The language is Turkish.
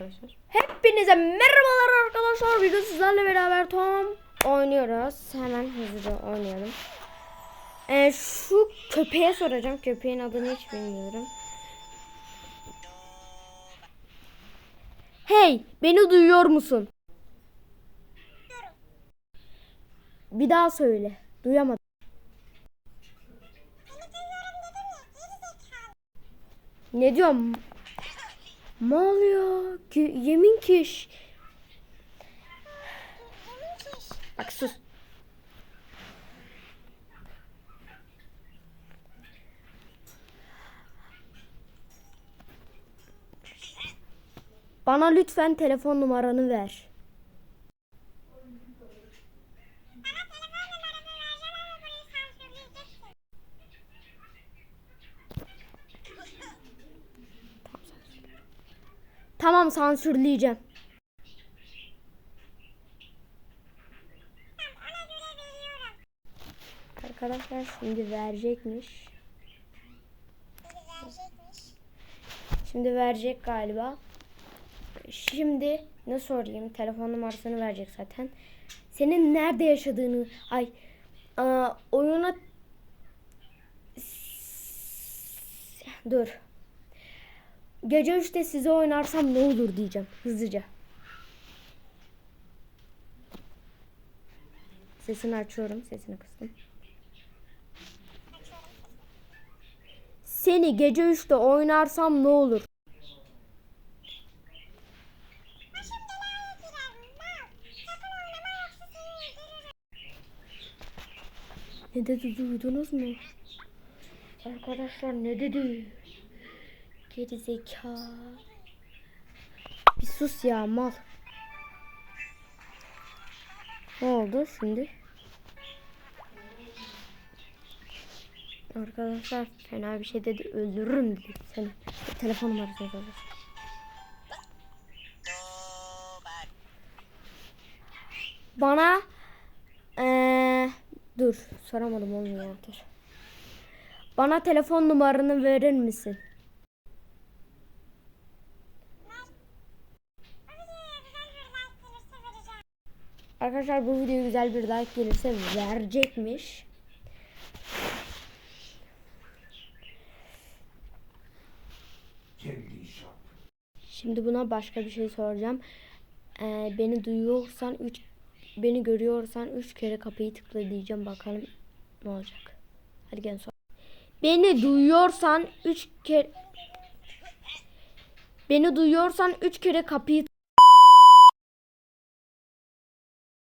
arkadaşlar. Hepinize merhabalar arkadaşlar. Bugün sizlerle beraber Tom oynuyoruz. Hemen hızlıca oynayalım. Ee, şu köpeğe soracağım. Köpeğin adını hiç bilmiyorum. Hey, beni duyuyor musun? Bir daha söyle. Duyamadım. Ne diyorum? Oluyor? Ki, yemin kiş. Bak sus. Bana lütfen telefon numaranı ver. Tamam sansürleyeceğim. Arkadaşlar şimdi verecekmiş. Şimdi verecek galiba. Şimdi ne sorayım? Telefon numarasını verecek zaten. Senin nerede yaşadığını, ay aa, oyuna dur. Gece 3'te size oynarsam ne olur diyeceğim hızlıca. Sesini açıyorum. Sesini kıstım. Seni gece 3'te oynarsam ne olur? Ne dedi duydunuz mu? Arkadaşlar ne dedi? Geri zeka. Bir sus ya mal. Ne oldu şimdi? Arkadaşlar fena bir şey dedi öldürürüm dedi seni. Telefon numarası yazalım. Bana eee dur soramadım olmuyor dur. Bana telefon numaranı verir misin? Arkadaşlar bu video güzel bir like gelirse verecekmiş. Şimdi buna başka bir şey soracağım. Ee, beni duyuyorsan 3 beni görüyorsan 3 kere kapıyı tıkla diyeceğim bakalım ne olacak. Hadi gel sor. Beni duyuyorsan 3 kere Beni duyuyorsan 3 kere kapıyı